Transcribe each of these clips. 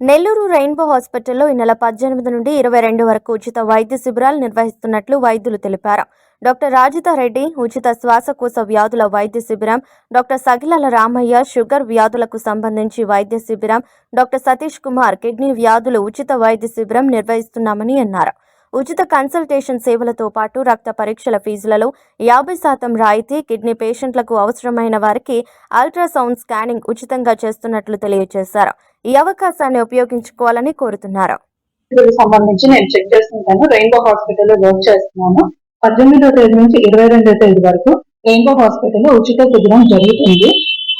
Nellore rainbow హాస్పిటల్లో ఈ నెల పద్దెనిమిది నుండి ఇరవై రెండు వరకు ఉచిత వైద్య శిబిరాలు నిర్వహిస్తున్నట్లు వైద్యులు తెలిపారు. డాక్టర్ రాజితా రెడ్డి ఉచిత శ్వాసకోశ వ్యాధుల వైద్య శిబిరం డాక్టర్ సగిలాల రామయ్య షుగర్ వ్యాధులకు సంబంధించి వైద్య శిబిరం డాక్టర్ సతీష్ కుమార్ కిడ్నీ వ్యాధులు ఉచిత వైద్య శిబిరం నిర్వహిస్తున్నామని అన్నారు. ఉచిత కన్సల్టేషన్ సేవలతో పాటు రక్త పరీక్షల ఫీజులలో యాభై శాతం రాయితీ కిడ్నీ పేషెంట్లకు అవసరమైన వారికి అల్ట్రాసౌండ్ స్కానింగ్ ఉచితంగా చేస్తున్నట్లు తెలియజేశారు. ఈ అవకాశాన్ని ఉపయోగించుకోవాలని కోరుతున్నారు. హాస్పిటల్ సంబంధించి నేను చెక్ చేస్తుంటాను. రెయిన్బో హాస్పిటల్లో వర్క్ చేస్తున్నాను. పద్దెనిమిదో తేదీ నుంచి ఇరవై రెండో తేదీ వరకు రెయిన్బో హాస్పిటల్లో ఉచిత శిబిరం జరుగుతుంది.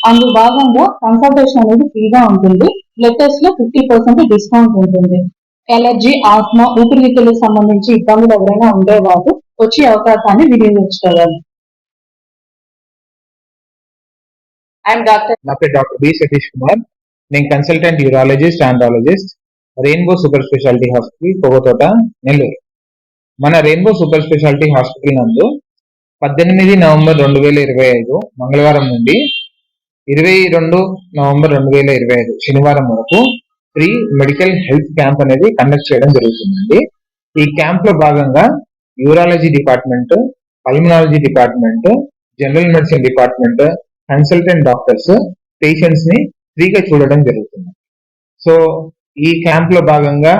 అందులో భాగంగా కన్సల్టేషన్ అనేది ఫ్రీగా ఉంటుంది. బ్లడ్ టెస్ట్లో ఫిఫ్టీ పర్సెంట్ డిస్కౌంట్ ఉంటుంది. ఎలర్జీ ఆస్మా ఊపిరితిత్తులకు సంబంధించి ఇబ్బందులు ఎవరైనా ఉండేవారు వచ్చే అవకాశాన్ని వినియోగించుకోవాలి. I'm doctor doctor B Satish Kumar. నేను consultant urologist andrologist rainbow super speciality hospital Pogathota Nellore మన రెయిన్బో సూపర్ స్పెషాలిటీ హాస్పిటల్ నందు పద్దెనిమిది నవంబర్ రెండు వేల ఇరవై ఐదు మంగళవారం నుండి ఇరవై రెండు నవంబర్ రెండు వేల ఇరవై ఐదు శనివారం వరకు ఫ్రీ మెడికల్ హెల్త్ క్యాంప్ అనేది కండక్ట్ చేయడం జరుగుతుందండి. ఈ క్యాంప్లో భాగంగా urology department pulmonology department general medicine department consultant doctors పేషెంట్స్ని ఫ్రీగా చూడడం జరుగుతుంది. సో ఈ క్యాంప్లో భాగంగా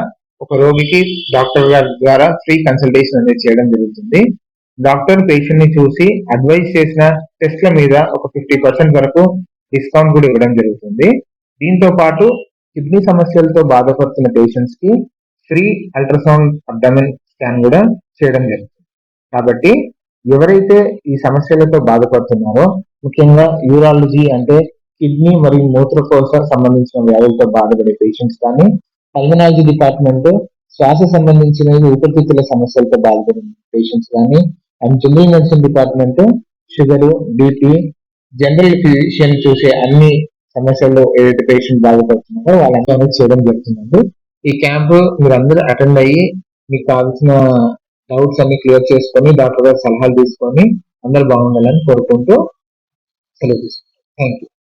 ఒక రోగికి డాక్టర్ గారి ద్వారా ఫ్రీ కన్సల్టేషన్ అనేది చేయడం జరుగుతుంది. డాక్టర్ పేషెంట్ని చూసి అడ్వైస్ చేసిన టెస్ట్ల మీద ఒక ఫిఫ్టీ పర్సెంట్ వరకు డిస్కౌంట్ కూడా ఇవ్వడం జరుగుతుంది. దీంతో పాటు కిడ్నీ సమస్యలతో బాధపడుతున్న పేషెంట్స్కి ఫ్రీ అల్ట్రాసౌండ్ అబ్డమిన్ స్కాన్ కూడా చేయడం జరుగుతుంది. కాబట్టి ఎవరైతే ఈ సమస్యలతో బాధపడుతున్నారో ముఖ్యంగా యూరాలజీ అంటే కిడ్నీ మరియు మూత్రకోశ సంబంధించిన వ్యాధులతో బాధపడే పేషెంట్స్ కానీ పల్మనాలజీ డిపార్ట్మెంట్ శ్వాస సంబంధించిన ఊపిరితిత్తుల సమస్యలతో బాధపడే పేషెంట్స్ కానీ and general medicine department sugar BP general physician చూసే అన్ని సమస్యల్లో ఏదైతే పేషెంట్ బాధపడుతున్నారో వాళ్ళంతా అనేది చేయడం జరుగుతుందండి. ఈ క్యాంప్ మీరు అందరూ అటెండ్ అయ్యి మీకు కావాల్సిన డౌట్స్ అన్ని క్లియర్ చేసుకొని డాక్టర్ గారు సలహాలు తీసుకొని అందరు బాగుండాలని కోరుకుంటూ సెలవు తీసుకుంటాం థ్యాంక్ యూ